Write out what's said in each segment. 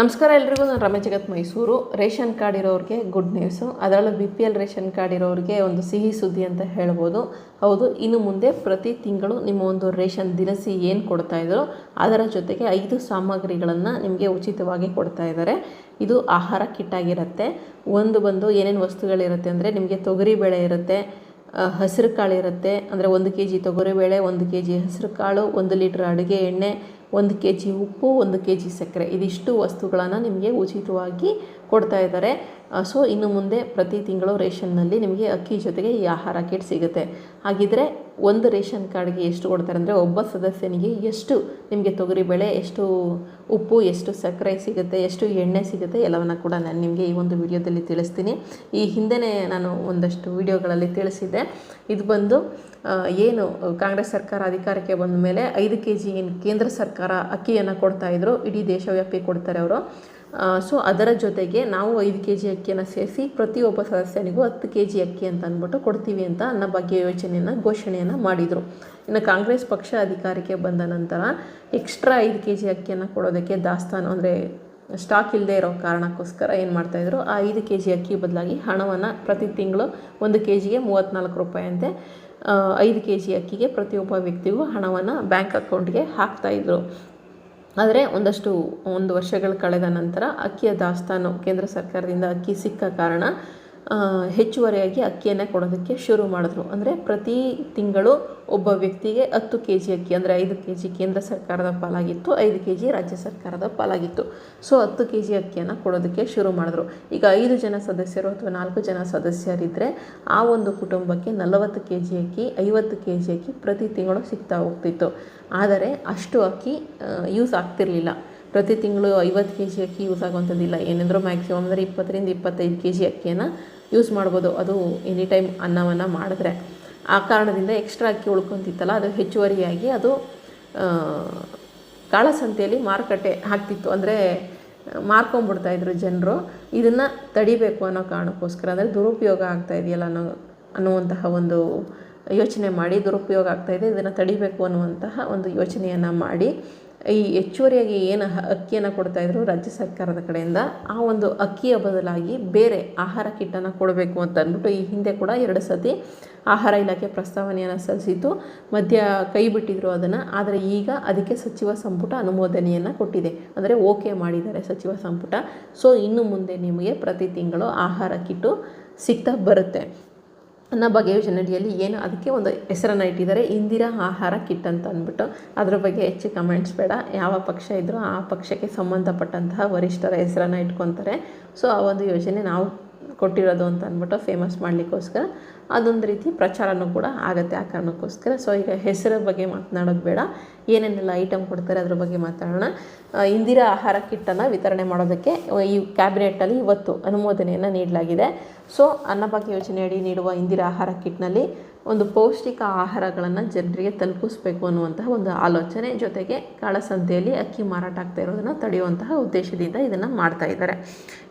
ನಮಸ್ಕಾರ ಎಲ್ರಿಗೂ, ನಾನು ರಮೇಶ್ ಜಗತ್ ಮೈಸೂರು. ರೇಷನ್ ಕಾರ್ಡ್ ಇರೋರಿಗೆ ಗುಡ್ ನ್ಯೂಸು ಅದರಲ್ಲೂ B P L ration card ಇರೋರಿಗೆ ಒಂದು ಸಿಹಿ ಸುದ್ದಿ ಅಂತ ಹೇಳ್ಬೋದು. ಹೌದು, ಇನ್ನು ಮುಂದೆ ಪ್ರತಿ ತಿಂಗಳು ನಿಮ್ಮ ಒಂದು ರೇಷನ್ ದಿನಸಿ ಏನು ಕೊಡ್ತಾ ಇದ್ರೋ ಅದರ ಜೊತೆಗೆ ಐದು ಸಾಮಗ್ರಿಗಳನ್ನು ನಿಮಗೆ ಉಚಿತವಾಗಿ ಕೊಡ್ತಾ ಇದ್ದಾರೆ. ಇದು ಆಹಾರ ಕಿಟ್ ಆಗಿರುತ್ತೆ ಒಂದು ಬಂದು ಏನೇನು ವಸ್ತುಗಳಿರುತ್ತೆ ಅಂದರೆ ನಿಮಗೆ ತೊಗರಿ ಬೇಳೆ ಇರುತ್ತೆ ಹಸಿರು ಕಾಳು ಇರುತ್ತೆ. ಅಂದರೆ ಒಂದು ಕೆ ಜಿ ತೊಗರಿಬೇಳೆ ಒಂದು ಕೆ ಜಿ ಹಸಿರು ಕಾಳು, ಒಂದು ಲೀಟ್ರ್ ಅಡುಗೆ ಎಣ್ಣೆ ಒಂದು ಕೆ ಜಿ ಉಪ್ಪು ಒಂದು ಕೆ ಜಿ ಸಕ್ಕರೆ. ಇದಿಷ್ಟು ವಸ್ತುಗಳನ್ನು ನಿಮಗೆ ಉಚಿತವಾಗಿ ಕೊಡ್ತಾ ಇದ್ದಾರೆ. ಸೊ ಇನ್ನು ಮುಂದೆ ಪ್ರತಿ ತಿಂಗಳು ರೇಷನ್ನಲ್ಲಿ ನಿಮಗೆ ಅಕ್ಕಿ ಜೊತೆಗೆ ಈ ಆಹಾರ ಕಿಟ್ ಸಿಗುತ್ತೆ. ಹಾಗಿದ್ರೆ ಒಂದು ರೇಷನ್ ಕಾರ್ಡ್ಗೆ ಎಷ್ಟು ಕೊಡ್ತಾರೆ ಅಂದರೆ ಒಬ್ಬ ಸದಸ್ಯನಿಗೆ ಎಷ್ಟು ನಿಮಗೆ ತೊಗರಿಬೇಳೆ ಎಷ್ಟು ಉಪ್ಪು, ಎಷ್ಟು ಸಕ್ಕರೆ ಸಿಗುತ್ತೆ, ಎಷ್ಟು ಎಣ್ಣೆ ಸಿಗುತ್ತೆ ಎಲ್ಲವನ್ನು ಕೂಡ ನಾನು ನಿಮಗೆ ಈ ಒಂದು ವಿಡಿಯೋದಲ್ಲಿ ತಿಳಿಸ್ತೀನಿ. ಈ ಹಿಂದೆಯೇ ನಾನು ಒಂದಷ್ಟು ವಿಡಿಯೋಗಳಲ್ಲಿ ತಿಳಿಸಿದ್ದೆ. ಇದು ಬಂದು ಏನು ಕಾಂಗ್ರೆಸ್ ಸರ್ಕಾರ ಅಧಿಕಾರಕ್ಕೆ ಬಂದ ಮೇಲೆ ಐದು ಕೆ ಜಿ ಏನು ಕೇಂದ್ರ ಸರ್ಕಾರ ಅಕ್ಕಿಯನ್ನು ಕೊಡ್ತಾಯಿದ್ರು ಇಡೀ ದೇಶವ್ಯಾಪಿ ಕೊಡ್ತಾರೆ ಅವರು. ಸೊ ಅದರ ಜೊತೆಗೆ ನಾವು ಐದು ಕೆ ಜಿ ಅಕ್ಕಿಯನ್ನು ಸೇರಿಸಿ ಪ್ರತಿಯೊಬ್ಬ ಸದಸ್ಯನಿಗೂ ಹತ್ತು ಕೆ ಜಿ ಅಕ್ಕಿ ಅಂತ ಅಂದ್ಬಿಟ್ಟು ಕೊಡ್ತೀವಿ ಅಂತ ಅನ್ನ ಬಗ್ಗೆ ಯೋಜನೆಯನ್ನು ಘೋಷಣೆಯನ್ನು ಮಾಡಿದರು. ಇನ್ನು ಕಾಂಗ್ರೆಸ್ ಪಕ್ಷ ಅಧಿಕಾರಕ್ಕೆ ಬಂದ ನಂತರ ಎಕ್ಸ್ಟ್ರಾ ಐದು ಕೆ ಜಿ ಅಕ್ಕಿಯನ್ನು ಕೊಡೋದಕ್ಕೆ ದಾಸ್ತಾನು ಅಂದರೆ ಸ್ಟಾಕ್ ಇಲ್ಲದೆ ಇರೋ ಕಾರಣಕ್ಕೋಸ್ಕರ ಏನು ಮಾಡ್ತಾಯಿದ್ರು ಆ ಐದು ಕೆ ಜಿ ಅಕ್ಕಿ ಬದಲಾಗಿ ಹಣವನ್ನು ಪ್ರತಿ ತಿಂಗಳು ಒಂದು ಕೆ ಜಿಗೆ ಮೂವತ್ತ್ನಾಲ್ಕು ರೂಪಾಯಿ ಅಂತೆ ಐದು ಕೆ ಜಿ ಅಕ್ಕಿಗೆ ಪ್ರತಿಯೊಬ್ಬ ವ್ಯಕ್ತಿಗೂ ಹಣವನ್ನು ಬ್ಯಾಂಕ್ ಅಕೌಂಟ್ಗೆ ಹಾಕ್ತಾಯಿದ್ರು ಆದರೆ ಒಂದಷ್ಟು ಒಂದು ವರ್ಷಗಳು ಕಳೆದ ನಂತರ ಅಕ್ಕಿಯ ದಾಸ್ತಾನು ಕೇಂದ್ರ ಸರ್ಕಾರದಿಂದ ಅಕ್ಕಿ ಸಿಕ್ಕ ಕಾರಣ ಹೆಚ್ಚುವರಿಯಾಗಿ ಅಕ್ಕಿಯನ್ನು ಕೊಡೋದಕ್ಕೆ ಶುರು ಮಾಡಿದ್ರು. ಅಂದರೆ ಪ್ರತಿ ತಿಂಗಳು ಒಬ್ಬ ವ್ಯಕ್ತಿಗೆ ಹತ್ತು ಕೆ ಜಿ ಅಕ್ಕಿ, ಅಂದರೆ ಐದು ಕೆ ಜಿ ಕೇಂದ್ರ ಸರ್ಕಾರದ ಪಾಲಾಗಿತ್ತು, ಐದು ಕೆ ಜಿ ರಾಜ್ಯ ಸರ್ಕಾರದ ಪಾಲಾಗಿತ್ತು. ಸೊ, ಹತ್ತು ಕೆ ಜಿ ಅಕ್ಕಿಯನ್ನು ಕೊಡೋದಕ್ಕೆ ಶುರು ಮಾಡಿದ್ರು. ಈಗ ಐದು ಜನ ಸದಸ್ಯರು ಅಥವಾ ನಾಲ್ಕು ಜನ ಸದಸ್ಯರಿದ್ದರೆ ಆ ಒಂದು ಕುಟುಂಬಕ್ಕೆ ನಲವತ್ತು ಕೆ ಜಿ ಅಕ್ಕಿ, ಐವತ್ತು ಕೆ ಜಿ ಅಕ್ಕಿ ಪ್ರತಿ ತಿಂಗಳು ಸಿಗ್ತಾ ಹೋಗ್ತಿತ್ತು. ಆದರೆ ಅಷ್ಟು ಅಕ್ಕಿ ಯೂಸ್ ಆಗ್ತಿರಲಿಲ್ಲ. ಪ್ರತಿ ತಿಂಗಳು ಐವತ್ತು ಕೆ ಜಿ ಅಕ್ಕಿ ಯೂಸ್ ಆಗುವಂಥದ್ದಿಲ್ಲ. ಏನೆಂದರೂ ಮ್ಯಾಕ್ಸಿಮಮ್ ಅಂದರೆ ಇಪ್ಪತ್ತರಿಂದ ಇಪ್ಪತ್ತೈದು ಕೆ ಜಿ ಅಕ್ಕಿಯನ್ನು ಯೂಸ್ ಮಾಡ್ಬೋದು. ಅದು ಎನಿ ಟೈಮ್ ಅನ್ನವನ್ನು ಮಾಡಿದ್ರೆ. ಆ ಕಾರಣದಿಂದ ಎಕ್ಸ್ಟ್ರಾ ಅಕ್ಕಿ ಉಳ್ಕೊತಿತ್ತಲ್ಲ, ಅದು ಹೆಚ್ಚುವರಿಯಾಗಿ ಅದು ಕಾಳಸಂತೆಯಲ್ಲಿ ಮಾರುಕಟ್ಟೆ ಆಗ್ತಿತ್ತು. ಅಂದರೆ ಮಾರ್ಕೊಂಡ್ಬಿಡ್ತಾಯಿದ್ರು ಜನರು. ಇದನ್ನು ತಡಿಬೇಕು ಅನ್ನೋ ಕಾರಣಕ್ಕೋಸ್ಕರ, ಅಂದರೆ ದುರುಪಯೋಗ ಆಗ್ತಾ ಇದೆಯಲ್ಲ ಅನ್ನೋ, ಅನ್ನುವಂತಹ ಒಂದು ಯೋಚನೆ ಮಾಡಿ ದುರುಪಯೋಗ ಆಗ್ತಾಯಿದೆ ಇದನ್ನು ತಡಿಬೇಕು ಅನ್ನುವಂತಹ ಒಂದು ಯೋಚನೆಯನ್ನು ಮಾಡಿ ಈ ಹೆಚ್ಚುವರಿಯಾಗಿ ಏನು ಅಕ್ಕಿಯನ್ನು ಕೊಡ್ತಾಯಿದ್ರು ರಾಜ್ಯ ಸರ್ಕಾರದ ಕಡೆಯಿಂದ, ಆ ಒಂದು ಅಕ್ಕಿಯ ಬದಲಾಗಿ ಬೇರೆ ಆಹಾರ ಕಿಟ್ಟನ್ನು ಕೊಡಬೇಕು ಅಂತ ಅಂದ್ಬಿಟ್ಟು ಈ ಹಿಂದೆ ಕೂಡ ಎರಡು ಸತಿ ಆಹಾರ ಇಲಾಖೆ ಪ್ರಸ್ತಾವನೆಯನ್ನು ಸಲ್ಲಿಸಿತ್ತು. ಮಧ್ಯ ಕೈ ಬಿಟ್ಟಿದ್ರು ಅದನ್ನು, ಆದರೆ ಈಗ ಅದಕ್ಕೆ ಸಚಿವ ಸಂಪುಟ ಅನುಮೋದನೆಯನ್ನು ಕೊಟ್ಟಿದೆ. ಅಂದರೆ ಓಕೆ ಮಾಡಿದ್ದಾರೆ ಸಚಿವ ಸಂಪುಟ. ಸೊ ಇನ್ನು ಮುಂದೆ ನಿಮಗೆ ಪ್ರತಿ ತಿಂಗಳು ಆಹಾರ ಕಿಟ್ಟು ಸಿಗ್ತಾ ಬರುತ್ತೆ. ಅನ್ನಭಾಗ್ಯ ಯೋಜನೆಯಡಿಯಲ್ಲಿ ಏನು? ಅದಕ್ಕೆ ಒಂದು ಹೆಸರನ್ನು ಇಟ್ಟಿದ್ದಾರೆ. ಇಂದಿರಾ ಆಹಾರ ಕಿಟ್ ಅಂತ ಅಂದ್ಬಿಟ್ಟು ಅದ್ರ ಬಗ್ಗೆ ಹೆಚ್ಚು ಕಮೆಂಟ್ಸ್ ಬೇಡ. ಯಾವ ಪಕ್ಷ ಇದ್ದರೂ ಆ ಪಕ್ಷಕ್ಕೆ ಸಂಬಂಧಪಟ್ಟಂತಹ ವರಿಷ್ಠರ ಹೆಸರನ್ನು ಇಟ್ಕೊತಾರೆ. ಸೊ ಆ ಒಂದು ಯೋಜನೆ ನಾವು ಕೊಟ್ಟಿರೋದು ಅಂತ ಅಂದ್ಬಿಟ್ಟು ಫೇಮಸ್ ಮಾಡಲಿಕ್ಕೋಸ್ಕರ ಅದೊಂದು ರೀತಿ ಪ್ರಚಾರನೂ ಕೂಡ ಆಗುತ್ತೆ ಆ ಕಾರಣಕ್ಕೋಸ್ಕರ. ಸೊ ಈಗ ಹೆಸರ ಬಗ್ಗೆ ಮಾತನಾಡೋದು ಬೇಡ. ಏನೇನೆಲ್ಲ ಐಟಮ್ ಕೊಡ್ತಾರೆ ಅದ್ರ ಬಗ್ಗೆ ಮಾತಾಡೋಣ ಇಂದಿರಾ ಆಹಾರ ಕಿಟ್ಟನ್ನು ವಿತರಣೆ ಮಾಡೋದಕ್ಕೆ ಈ ಕ್ಯಾಬಿನೆಟ್ಟಲ್ಲಿ ಇವತ್ತು ಅನುಮೋದನೆಯನ್ನು ನೀಡಲಾಗಿದೆ. ಸೊ ಅನ್ನಭಾಗ್ಯ ಯೋಜನೆಯಡಿ ನೀಡುವ ಇಂದಿರಾ ಆಹಾರ ಕಿಟ್ನಲ್ಲಿ ಒಂದು ಪೌಷ್ಟಿಕ ಆಹಾರಗಳನ್ನು ಜನರಿಗೆ ತಲುಪಿಸ್ಬೇಕು ಅನ್ನುವಂತಹ ಒಂದು ಆಲೋಚನೆ ಜೊತೆಗೆ ಕಾಳಸಂತೆಯಲ್ಲಿ ಅಕ್ಕಿ ಮಾರಾಟ ಆಗ್ತಾ ಇರೋದನ್ನು ತಡೆಯುವಂತಹ ಉದ್ದೇಶದಿಂದ ಇದನ್ನು ಮಾಡ್ತಾ ಇದ್ದಾರೆ.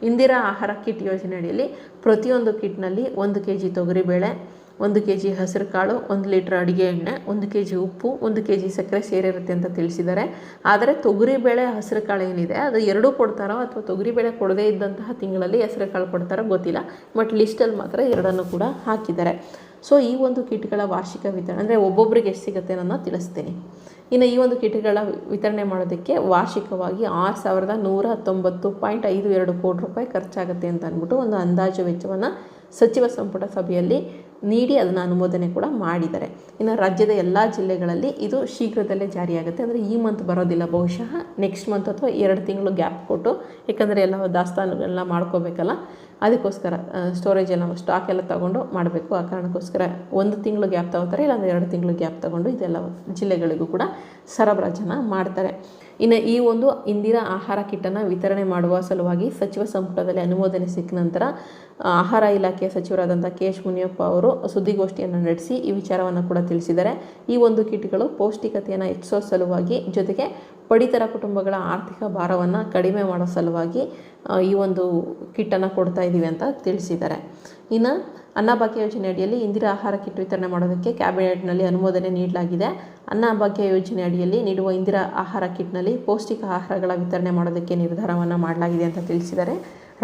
ಇಂದಿರಾ ಆಹಾರ ಕಿಟ್ ಯೋಜನೆಯಡಿಯಲ್ಲಿ ಪ್ರತಿಯೊಂದು ಕಿಟ್ನಲ್ಲಿ ಒಂದು ಕೆ ಜಿ ತೊಗರಿಬೇಳೆ ಒಂದು ಕೆ ಜಿ ಹಸಿರು ಕಾಳು ಒಂದು ಲೀಟ್ರ್ ಅಡುಗೆ ಎಣ್ಣೆ, ಒಂದು ಕೆ ಜಿ ಉಪ್ಪು, ಒಂದು ಕೆ ಜಿ ಸಕ್ಕರೆ ಸೇರಿರುತ್ತೆ ಅಂತ ತಿಳಿಸಿದ್ದಾರೆ. ಆದರೆ ತೊಗರಿಬೇಳೆ ಹಸಿರು ಕಾಳು ಏನಿದೆ, ಅದು ಎರಡೂ ಕೊಡ್ತಾರೋ ಅಥವಾ ತೊಗರಿಬೇಳೆ ಕೊಡದೇ ಇದ್ದಂತಹ ತಿಂಗಳಲ್ಲಿ ಹೆಸರು ಕಾಳು ಕೊಡ್ತಾರೋ ಗೊತ್ತಿಲ್ಲ, ಬಟ್ ಲಿಸ್ಟಲ್ಲಿ ಮಾತ್ರ ಎರಡನ್ನು ಕೂಡ ಹಾಕಿದ್ದಾರೆ. ಸೊ, ಈ ಒಂದು ಕಿಟ್ಗಳ ವಾರ್ಷಿಕ ವಿತರಣೆ, ಅಂದರೆ ಒಬ್ಬೊಬ್ಬರಿಗೆ ಎಷ್ಟು ಸಿಗುತ್ತೆ ಅನ್ನೋದನ್ನ ತಿಳಿಸ್ತೀನಿ. ಇನ್ನು ಈ ಒಂದು ಕಿಟ್ಗಳ ವಿತರಣೆ ಮಾಡೋದಕ್ಕೆ ವಾರ್ಷಿಕವಾಗಿ ಆರು ಸಾವಿರದ ನೂರ ಹತ್ತೊಂಬತ್ತು ಪಾಯಿಂಟ್ ಐದು ಎರಡು ಕೋಟಿ ರೂಪಾಯಿ ಖರ್ಚಾಗುತ್ತೆ ಅಂತ ಅಂದ್ಬಿಟ್ಟು ಒಂದು ಅಂದಾಜು ವೆಚ್ಚವನ್ನು ಸಚಿವ ಸಂಪುಟ ಸಭೆಯಲ್ಲಿ ನೀಡಿ ಅದನ್ನು ಅನುಮೋದನೆ ಕೂಡ ಮಾಡಿದ್ದಾರೆ. ಇನ್ನು ರಾಜ್ಯದ ಎಲ್ಲ ಜಿಲ್ಲೆಗಳಲ್ಲಿ ಇದು ಶೀಘ್ರದಲ್ಲೇ ಜಾರಿಯಾಗುತ್ತೆ. ಅಂದರೆ ಈ ಮಂತ್ ಬರೋದಿಲ್ಲ, ಬಹುಶಃ ನೆಕ್ಸ್ಟ್ ಮಂತ್ ಅಥವಾ ಎರಡು ತಿಂಗಳು ಗ್ಯಾಪ್ ಕೊಟ್ಟು ಯಾಕಂದರೆ ಎಲ್ಲ ದಾಸ್ತಾನುಗಳನ್ನ ಮಾಡ್ಕೋಬೇಕಲ್ಲ, ಅದಕ್ಕೋಸ್ಕರ ಸ್ಟೋರೇಜ್ ಎಲ್ಲ ಸ್ಟಾಕ್ ಎಲ್ಲ ತೊಗೊಂಡು ಮಾಡಬೇಕು. ಆ ಕಾರಣಕ್ಕೋಸ್ಕರ ಒಂದು ತಿಂಗಳು ಗ್ಯಾಪ್ ತಗೋತಾರೆ, ಇಲ್ಲಾಂದರೆ ಎರಡು ತಿಂಗಳು ಗ್ಯಾಪ್ ತೊಗೊಂಡು ಇದೆಲ್ಲ ಜಿಲ್ಲೆಗಳಿಗೂ ಕೂಡ ಸರಬರಾಜನ್ನು ಮಾಡ್ತಾರೆ. ಇನ್ನು ಈ ಒಂದು ಇಂದಿರಾ ಆಹಾರ ಕಿಟ್ಟನ್ನು ವಿತರಣೆ ಮಾಡುವ ಸಲುವಾಗಿ ಸಚಿವ ಸಂಪುಟದಲ್ಲಿ ಅನುಮೋದನೆ ಸಿಕ್ಕ ನಂತರ ಆಹಾರ ಇಲಾಖೆಯ ಸಚಿವರಾದಂಥ ಕೆ ಎಚ್ ಮುನಿಯಪ್ಪ ಅವರು ಸುದ್ದಿಗೋಷ್ಠಿಯನ್ನು ನಡೆಸಿ ಈ ವಿಚಾರವನ್ನು ಕೂಡ ತಿಳಿಸಿದ್ದಾರೆ. ಈ ಒಂದು ಕಿಟ್ಗಳು ಪೌಷ್ಟಿಕತೆಯನ್ನು ಹೆಚ್ಚಿಸೋ ಸಲುವಾಗಿ ಜೊತೆಗೆ ಪಡಿತರ ಕುಟುಂಬಗಳ ಆರ್ಥಿಕ ಭಾರವನ್ನು ಕಡಿಮೆ ಮಾಡೋ ಸಲುವಾಗಿ ಈ ಒಂದು ಕಿಟ್ಟನ್ನು ಕೊಡ್ತಾ ಇದ್ದೀವಿ ಅಂತ ತಿಳಿಸಿದ್ದಾರೆ. ಇನ್ನು ಅನ್ನಭಾಗ್ಯ ಯೋಜನೆ ಅಡಿಯಲ್ಲಿ ಇಂದಿರಾ ಆಹಾರ ಕಿಟ್ ವಿತರಣೆ ಮಾಡೋದಕ್ಕೆ ಕ್ಯಾಬಿನೆಟ್ನಲ್ಲಿ ಅನುಮೋದನೆ ನೀಡಲಾಗಿದೆ. ಅನ್ನಭಾಗ್ಯ ಯೋಜನೆ ಅಡಿಯಲ್ಲಿ ನೀಡುವ ಇಂದಿರಾ ಆಹಾರ ಕಿಟ್ನಲ್ಲಿ ಪೌಷ್ಟಿಕ ಆಹಾರಗಳ ವಿತರಣೆ ಮಾಡೋದಕ್ಕೆ ನಿರ್ಧಾರವನ್ನು ಮಾಡಲಾಗಿದೆ ಅಂತ ತಿಳಿಸಿದ್ದಾರೆ.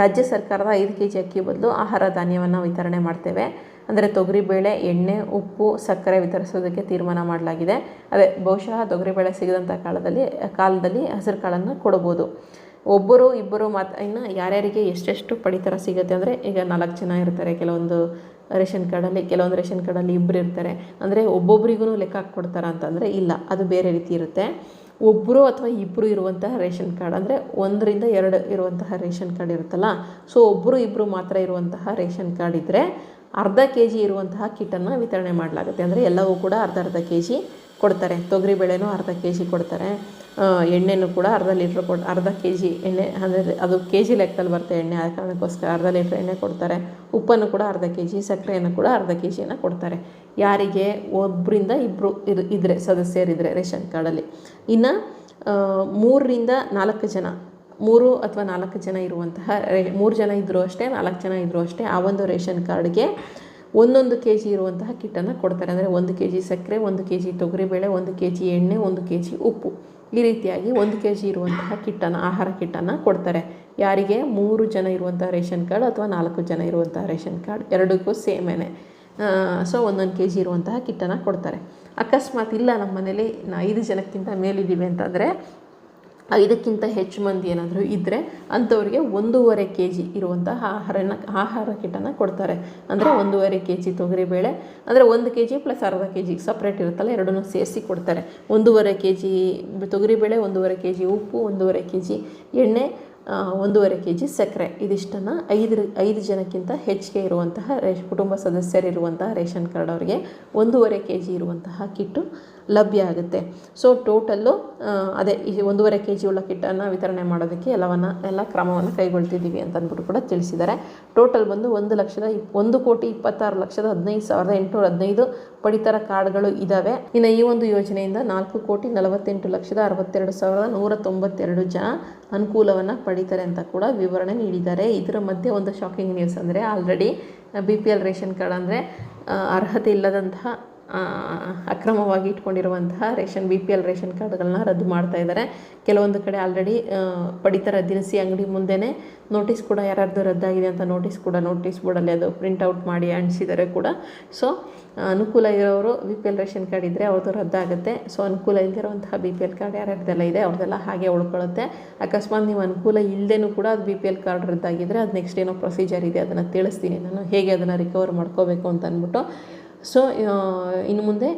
ರಾಜ್ಯ ಸರ್ಕಾರದ ಐದು ಕೆ ಜಿ ಅಕ್ಕಿ ಬದಲು ಆಹಾರ ಧಾನ್ಯವನ್ನು ವಿತರಣೆ ಮಾಡ್ತೇವೆ. ಅಂದರೆ ತೊಗರಿಬೇಳೆ ಎಣ್ಣೆ, ಉಪ್ಪು, ಸಕ್ಕರೆ ವಿತರಿಸೋದಕ್ಕೆ ತೀರ್ಮಾನ ಮಾಡಲಾಗಿದೆ. ಅದೇ ಬಹುಶಃ ತೊಗರಿಬೇಳೆ ಸಿಗದಂಥ ಕಾಲದಲ್ಲಿ ಕಾಲದಲ್ಲಿ ಹಸಿರು ಕಾಳನ್ನು ಕೊಡ್ಬೋದು ಒಬ್ಬರು, ಇಬ್ಬರು ಮಾತು, ಇನ್ನು ಯಾರ್ಯಾರಿಗೆ ಎಷ್ಟೆಷ್ಟು ಪಡಿತರ ಸಿಗುತ್ತೆ ಅಂದರೆ ಈಗ ನಾಲ್ಕು ಜನ ಇರ್ತಾರೆ. ಕೆಲವೊಂದು ರೇಷನ್ ಕಾರ್ಡಲ್ಲಿ, ಕೆಲವೊಂದು ರೇಷನ್ ಕಾರ್ಡಲ್ಲಿ ಇಬ್ಬರು ಇರ್ತಾರೆ. ಅಂದರೆ ಒಬ್ಬೊಬ್ರಿಗೂ ಲೆಕ್ಕ ಹಾಕ್ಕೊಡ್ತಾರ ಅಂತಂದರೆ ಇಲ್ಲ, ಅದು ಬೇರೆ ರೀತಿ ಇರುತ್ತೆ. ಒಬ್ಬರು ಅಥವಾ ಇಬ್ಬರು ಇರುವಂತಹ ರೇಷನ್ ಕಾರ್ಡ್ ಅಂದರೆ ಒಂದರಿಂದ ಎರಡು ಇರುವಂತಹ ರೇಷನ್ ಕಾರ್ಡ್ ಇರುತ್ತಲ್ಲ, ಸೊ ಒಬ್ಬರು ಇಬ್ಬರು ಮಾತ್ರ ಇರುವಂತಹ ರೇಷನ್ ಕಾರ್ಡ್ ಇದ್ದರೆ ಅರ್ಧ ಕೆ ಜಿ ಇರುವಂತಹ ಕಿಟ್ಟನ್ನು ವಿತರಣೆ ಮಾಡಲಾಗುತ್ತೆ. ಅಂದರೆ ಎಲ್ಲವೂ ಕೂಡ ಅರ್ಧ ಅರ್ಧ ಕೆ ಜಿ ಕೊಡ್ತಾರೆ ತೊಗರಿಬೇಳೆನೂ ಅರ್ಧ ಕೆ ಜಿ ಕೊಡ್ತಾರೆ. ಎಣ್ಣೆನೂ ಕೂಡ ಅರ್ಧ ಲೀಟ್ರ್ ಕೊಟ್ಟು ಅರ್ಧ ಕೆ ಜಿ ಎಣ್ಣೆ, ಅಂದರೆ ಅದು ಕೆ ಜಿ ಲೆಕ್ಕದಲ್ಲಿ ಬರುತ್ತೆ ಎಣ್ಣೆ ಆ ಕಾರಣಕ್ಕೋಸ್ಕರ ಅರ್ಧ ಲೀಟ್ರ್ ಎಣ್ಣೆ ಕೊಡ್ತಾರೆ. ಉಪ್ಪನ್ನು ಕೂಡ ಅರ್ಧ ಕೆ ಜಿ ಸಕ್ಕರೆಯನ್ನು ಕೂಡ ಅರ್ಧ ಕೆ ಜಿಯನ್ನು ಕೊಡ್ತಾರೆ. ಯಾರಿಗೆ? ಒಬ್ಬರಿಂದ ಇಬ್ಬರು ಇರ್ ಇದ್ದರೆ ಸದಸ್ಯರಿದ್ದರೆ ರೇಷನ್ ಕಾರ್ಡಲ್ಲಿ. ಇನ್ನು ಮೂರರಿಂದ ನಾಲ್ಕು ಜನ, ಮೂರು ಅಥವಾ ನಾಲ್ಕು ಜನ ಇರುವಂತಹ ಮೂರು ಜನ ಇದ್ದರೂ ಅಷ್ಟೇ, ನಾಲ್ಕು ಜನ ಇದ್ದರೂ ಅಷ್ಟೇ ಆ ಒಂದು ರೇಷನ್ ಕಾರ್ಡ್ಗೆ ಒಂದೊಂದು ಕೆ ಜಿ ಇರುವಂತಹ ಕಿಟ್ಟನ್ನು ಕೊಡ್ತಾರೆ. ಅಂದರೆ ಒಂದು ಕೆ ಜಿ ಸಕ್ಕರೆ, ಒಂದು ಕೆ ಜಿ ತೊಗರಿಬೇಳೆ ಒಂದು ಕೆ ಜಿ ಎಣ್ಣೆ, ಒಂದು ಕೆ ಜಿ ಉಪ್ಪು. ಈ ರೀತಿಯಾಗಿ ಒಂದು ಕೆ ಜಿ ಇರುವಂತಹ ಕಿಟ್ಟನ್ನು, ಆಹಾರ ಕಿಟ್ಟನ್ನು ಕೊಡ್ತಾರೆ. ಯಾರಿಗೆ? ಮೂರು ಜನ ಇರುವಂತಹ ರೇಷನ್ ಕಾರ್ಡ್ ಅಥವಾ ನಾಲ್ಕು ಜನ ಇರುವಂತಹ ರೇಷನ್ ಕಾರ್ಡ್. ಎರಡಕ್ಕೂ ಸೇಮೇನೆ. ಸೊ ಒಂದೊಂದು ಕೆ ಜಿ ಇರುವಂತಹ ಕಿಟ್ಟನ್ನು ಕೊಡ್ತಾರೆ. ಅಕಸ್ಮಾತ್ ಇಲ್ಲ ನಮ್ಮ ಮನೇಲಿ ನಾ ಐದು ಜನಕ್ಕಿಂತ ಮೇಲಿದ್ದೀವಿ ಅಂತಂದರೆ ಐದಕ್ಕಿಂತ ಹೆಚ್ಚು ಮಂದಿ ಏನಾದರೂ ಇದ್ದರೆ ಅಂಥವ್ರಿಗೆ ಒಂದೂವರೆ ಕೆ ಜಿ ಇರುವಂತಹ ಆಹಾರನ, ಆಹಾರ ಕಿಟ್ಟನ್ನು ಕೊಡ್ತಾರೆ. ಅಂದರೆ ಒಂದೂವರೆ ಕೆ ಜಿ ತೊಗರಿಬೇಳೆ ಅಂದರೆ ಒಂದು ಕೆ ಜಿ ಪ್ಲಸ್ ಅರ್ಧ ಕೆ ಜಿ ಸಪ್ರೇಟ್ ಇರುತ್ತಲ್ಲ, ಎರಡನ್ನೂ ಸೇರಿಸಿ ಕೊಡ್ತಾರೆ. ಒಂದೂವರೆ ಕೆ ಜಿ ತೊಗರಿಬೇಳೆ ಒಂದೂವರೆ ಕೆ ಜಿ ಉಪ್ಪು, ಒಂದೂವರೆ ಕೆ ಜಿ ಎಣ್ಣೆ ಒಂದೂವರೆ ಕೆ ಜಿ ಸಕ್ಕರೆ. ಇದಿಷ್ಟನ್ನು ಐದು ಐದು ಜನಕ್ಕಿಂತ ಹೆಚ್ಚಿಗೆ ಇರುವಂತಹ ರೇಷ್ ಕುಟುಂಬ ಸದಸ್ಯರಿರುವಂತಹ ರೇಷನ್ ಕಾರ್ಡ್ ಅವರಿಗೆ ಒಂದೂವರೆ ಕೆ ಜಿ ಇರುವಂತಹ ಕಿಟ್ಟು ಲಭ್ಯ ಆಗುತ್ತೆ. ಸೊ ಟೋಟಲ್ಲು ಅದೇ, ಈ ಒಂದೂವರೆ ಕೆ ಜಿ ಉಳ್ಳ ಕಿಟ್ಟನ್ನು ವಿತರಣೆ ಮಾಡೋದಕ್ಕೆ ಎಲ್ಲವನ್ನು, ಎಲ್ಲ ಕ್ರಮವನ್ನು ಕೈಗೊಳ್ತಿದ್ದೀವಿ ಅಂತ ಅಂದ್ಬಿಟ್ಟು ಕೂಡ ತಿಳಿಸಿದ್ದಾರೆ. ಟೋಟಲ್ ಬಂದು ಒಂದು ಲಕ್ಷದ ಒಂದು ಕೋಟಿ ಇಪ್ಪತ್ತಾರು ಲಕ್ಷದ ಹದಿನೈದು ಸಾವಿರದ ಎಂಟುನೂರ ಹದಿನೈದು ಪಡಿತರ ಕಾರ್ಡ್ಗಳು ಇದ್ದಾವೆ ಇನ್ನು ಈ ಒಂದು ಯೋಜನೆಯಿಂದ ನಾಲ್ಕು ಕೋಟಿ ನಲವತ್ತೆಂಟು ಲಕ್ಷದ ಅರವತ್ತೆರಡು ಸಾವಿರದ ನೂರ ತೊಂಬತ್ತೆರಡು ಜನ ಅನುಕೂಲವನ್ನು ಪಡಿತಾರೆ ಅಂತ ಕೂಡ ವಿವರಣೆ ನೀಡಿದ್ದಾರೆ. ಇದರ ಮಧ್ಯೆ ಒಂದು ಶಾಕಿಂಗ್ ನ್ಯೂಸ್ ಅಂದರೆ already B P L ration card ಅಂದರೆ ಅರ್ಹತೆ ಇಲ್ಲದಂತಹ ಅಕ್ರಮವಾಗಿ ಇಟ್ಕೊಂಡಿರುವಂತಹ ration B P L ration ಕಾರ್ಡ್ಗಳನ್ನ ರದ್ದು ಮಾಡ್ತಾ ಇದ್ದಾರೆ. ಕೆಲವೊಂದು ಕಡೆ ಆಲ್ರೆಡಿ ಪಡಿತರ ದಿನಸಿ ಅಂಗಡಿ ಮುಂದೆನೇ ನೋಟಿಸ್ ಕೂಡ ಯಾರ್ಯಾರ್ದು ರದ್ದಾಗಿದೆ ಅಂತ ನೋಟಿಸ್ ಕೂಡ ನೋಟಿಸ್ ಬೋರ್ಡಲ್ಲಿ ಅದು ಪ್ರಿಂಟೌಟ್ ಮಾಡಿ ಅಂಟಿಸಿದ್ದಾರೆ ಕೂಡ ಸೊ ಅನುಕೂಲ ಇರೋರು B P L ration card ಇದ್ದರೆ ಅವ್ರದ್ದು ರದ್ದಾಗುತ್ತೆ. ಸೊ ಅನುಕೂಲ ಇಲ್ಲದಿರುವಂತಹ ಬಿ ಪಿ ಎಲ್ ಕಾರ್ಡ್ ಯಾರ್ಯಾರ್ದೆಲ್ಲ ಇದೆ ಅವ್ರದ್ದೆಲ್ಲ ಹಾಗೆ ಉಳ್ಕೊಳ್ಳುತ್ತೆ. ಅಕಸ್ಮಾತ್ ನೀವು ಅನುಕೂಲ ಇಲ್ಲದೇನೂ ಕೂಡ ಅದು ಬಿ ಪಿ ಎಲ್ ಕಾರ್ಡ್ ರದ್ದಾಗಿದ್ದರೆ ಅದು ನೆಕ್ಸ್ಟ್ ಏನೋ ಪ್ರೊಸೀಜರ್ ಇದೆ, ಅದನ್ನು ತಿಳಿಸ್ತೀನಿ. ನಾನು ಹೇಗೆ ಅದನ್ನು ರಿಕವರ್ ಮಾಡ್ಕೋಬೇಕು ಅಂತ ಅಂದ್ಬಿಟ್ಟು ಸೊ ಇನ್ನು ಮುಂದೆ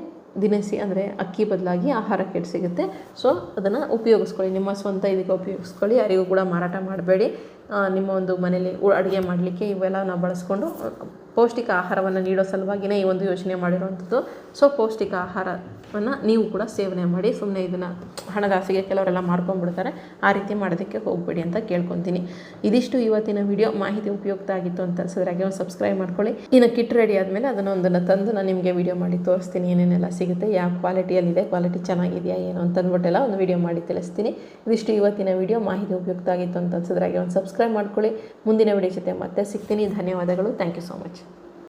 ದಿನಸಿ ಅಂದರೆ ಅಕ್ಕಿ ಬದಲಾಗಿ ಆಹಾರ ಕೆಟ್ಟು ಸಿಗುತ್ತೆ. ಸೊ ಅದನ್ನು ಉಪಯೋಗಿಸ್ಕೊಳ್ಳಿ. ನಿಮ್ಮ ಸ್ವಂತ ಇದಕ್ಕೆ ಉಪಯೋಗಿಸ್ಕೊಳ್ಳಿ. ಯಾರಿಗೂ ಕೂಡ ಮಾರಾಟ ಮಾಡಬೇಡಿ. ನಿಮ್ಮ ಒಂದು ಮನೇಲಿ ಅಡುಗೆ ಮಾಡಲಿಕ್ಕೆ ಇವೆಲ್ಲ ನಾವು ಬಳಸ್ಕೊಂಡು ಪೌಷ್ಟಿಕ ಆಹಾರವನ್ನು ನೀಡೋ ಸಲುವಾಗಿನೇ ಈ ಒಂದು ಯೋಚನೆ ಮಾಡಿರುವಂಥದ್ದು. ಸೊ ಪೌಷ್ಟಿಕ ಆಹಾರವನ್ನು ನೀವು ಕೂಡ ಸೇವನೆ ಮಾಡಿ ಸುಮ್ಮನೆ ಇದನ್ನು ಹಣದಾಸಿಗೆ ಕೆಲವರೆಲ್ಲ ಮಾಡ್ಕೊಂಡ್ಬಿಡ್ತಾರೆ. ಆ ರೀತಿ ಮಾಡೋದಕ್ಕೆ ಹೋಗಬೇಡಿ ಅಂತ ಕೇಳ್ಕೊತೀನಿ. ಇದಿಷ್ಟು ಇವತ್ತಿನ ವಿಡಿಯೋ ಮಾಹಿತಿ ಉಪಯುಕ್ತ ಆಗಿತ್ತು ಅಂತ ಅನ್ಸಿದ್ರೆ ಹಾಗೆ ಒಂದು ಸಬ್ಸ್ಕ್ರೈಬ್ ಮಾಡ್ಕೊಳ್ಳಿ. ಇನ್ನು ಕಿಟ್ ರೆಡಿ ಆದಮೇಲೆ ಅದನ್ನು ಒಂದನ್ನು ತಂದು ನಾನು ನಿಮಗೆ ವಿಡಿಯೋ ಮಾಡಿ ತೋರಿಸ್ತೀನಿ ಏನೇನೆಲ್ಲ ಸಿಗುತ್ತೆ ಯಾವ ಕ್ವಾಲಿಟಿಯಲ್ಲಿದೆ ಕ್ವಾಲಿಟಿ ಚೆನ್ನಾಗಿದೆಯಾ ಏನು ಅಂತ ಅಂದ್ಬಿಟ್ಟೆಲ್ಲ ಒಂದು ವಿಡಿಯೋ ಮಾಡಿ ತಿಳಿಸ್ತೀನಿ. ಇದಿಷ್ಟು ಇವತ್ತಿನ ವಿಡಿಯೋ ಮಾಹಿತಿ ಉಪಯುಕ್ತ ಆಗಿತ್ತು ಅಂತ ಅನ್ಸಿದ್ರೆ ಹಾಗೆ ಒಂದು ಸಬ್ಸ್ಕ್ರೈಬ್ ಮಾಡ್ಕೊಳ್ಳಿ. ಮುಂದಿನ ವಿಡಿಯೋ ಜೊತೆ ಮತ್ತೆ ಸಿಗ್ತೀನಿ. ಧನ್ಯವಾದಗಳು. Thank you so much